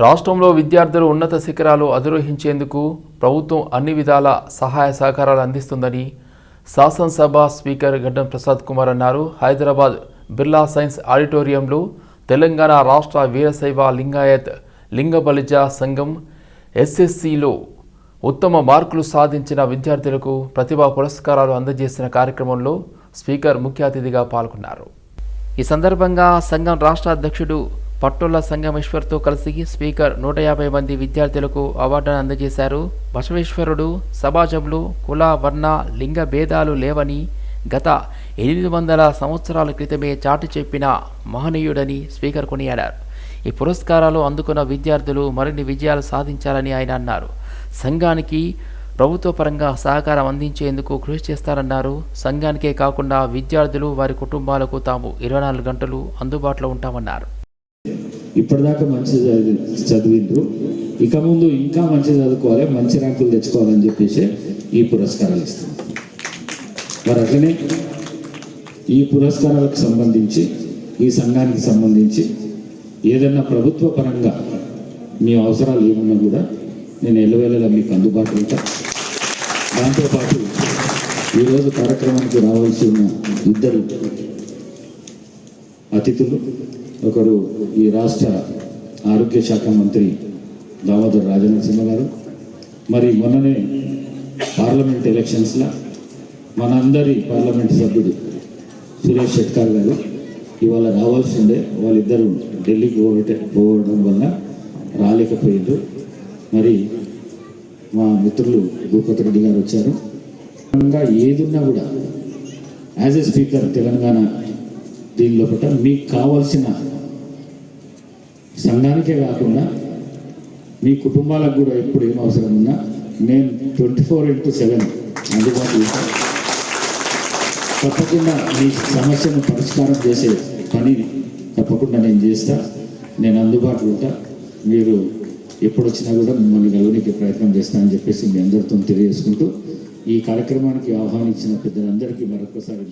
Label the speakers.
Speaker 1: రాష్ట్రంలో విద్యార్థులు ఉన్నత శిఖరాలు అధిరోహించేందుకు ప్రభుత్వం అన్ని విధాల సహాయ సహకారాలు అందిస్తుందని శాసనసభ స్పీకర్ గడ్డం ప్రసాద్ కుమార్ అన్నారు. హైదరాబాద్ బిర్లా సైన్స్ ఆడిటోరియంలో తెలంగాణ రాష్ట్ర వీరశైవ లింగాయత్ లింగబలిజ సంఘం ఎస్ఎస్సిలో ఉత్తమ మార్కులు సాధించిన విద్యార్థులకు ప్రతిభా పురస్కారాలు అందజేసిన కార్యక్రమంలో స్పీకర్ ముఖ్య అతిథిగా పాల్గొన్నారు. ఈ సందర్భంగా సంఘం రాష్ట్ర అధ్యక్షుడు పట్టుల సంగమేశ్వర్తో కలిసి స్పీకర్ నూట యాభై మంది విద్యార్థులకు అవార్డును అందజేశారు. బసవేశ్వరుడు సమాజంలో కుల వర్ణ లింగ భేదాలు లేవని గత ఎనిమిది వందల సంవత్సరాల క్రితమే చాటి చెప్పిన మహనీయుడని స్పీకర్ కొనియాడారు. ఈ పురస్కారాలు అందుకున్న విద్యార్థులు మరిన్ని విజయాలు సాధించాలని ఆయన అన్నారు. సంఘానికి ప్రభుత్వ పరంగా సహకారం అందించేందుకు కృషి చేస్తారన్నారు. సంఘానికే కాకుండా విద్యార్థులు వారి కుటుంబాలకు తాము ఇరవై నాలుగు గంటలు అందుబాటులో ఉంటామన్నారు.
Speaker 2: ఇప్పటిదాకా మంచి చదివి చదివిండ్రు. ఇక ముందు ఇంకా మంచి చదువుకోవాలి మంచి ర్యాంకులు తెచ్చుకోవాలని చెప్పేసి ఈ పురస్కారాలు ఇస్తాం మరి అట్లనే ఈ పురస్కారాలకు సంబంధించి ఈ సంఘానికి సంబంధించి ఏదైనా ప్రభుత్వ పరంగా మీ అవసరాలు ఏమున్నా కూడా నేను ఎల్లవేళలా మీకు అందుబాటులో ఉంటా. దాంతోపాటు ఈరోజు కార్యక్రమానికి రావాల్సి ఉన్న ఇద్దరు అతిథులు ఒకరు ఈ రాష్ట్ర ఆరోగ్య శాఖ మంత్రి దామోదర్ రాజనరసింహ గారు మరి మొన్ననే పార్లమెంట్ ఎలక్షన్స్లో మనందరి పార్లమెంట్ సభ్యుడు సురేష్ షెట్కార్ గారు ఇవాళ రావాల్సిందే. వాళ్ళిద్దరూ ఢిల్లీకి పోవట పోవడం వల్ల రాలేకపోయారు మరి మా మిత్రులు భూపతి రెడ్డి గారు వచ్చారు. ఇంకా ఏదున్నా కూడా యాజ్ ఎ స్పీకర్ తెలంగాణ దీని లోపల మీకు కావాల్సిన సంఘానికే కాకుండా మీ కుటుంబాలకు కూడా ఎప్పుడు ఏం అవసరం ఉన్నా నేను ట్వంటీ ఫోర్ ఇంటూ సెవెన్ అందుబాటులో ఉంటాను. తప్పకుండా మీ సమస్యను పరిష్కారం చేసే పని తప్పకుండా నేను చేస్తా నేను అందుబాటులో ఉంటా మీరు ఎప్పుడు వచ్చినా కూడా మిమ్మల్ని కలవడానికి ప్రయత్నం చేస్తానని చెప్పేసి మీ అందరితో తెలియజేసుకుంటూ ఈ కార్యక్రమానికి ఆహ్వానించిన పెద్దలందరికీ మరొకసారి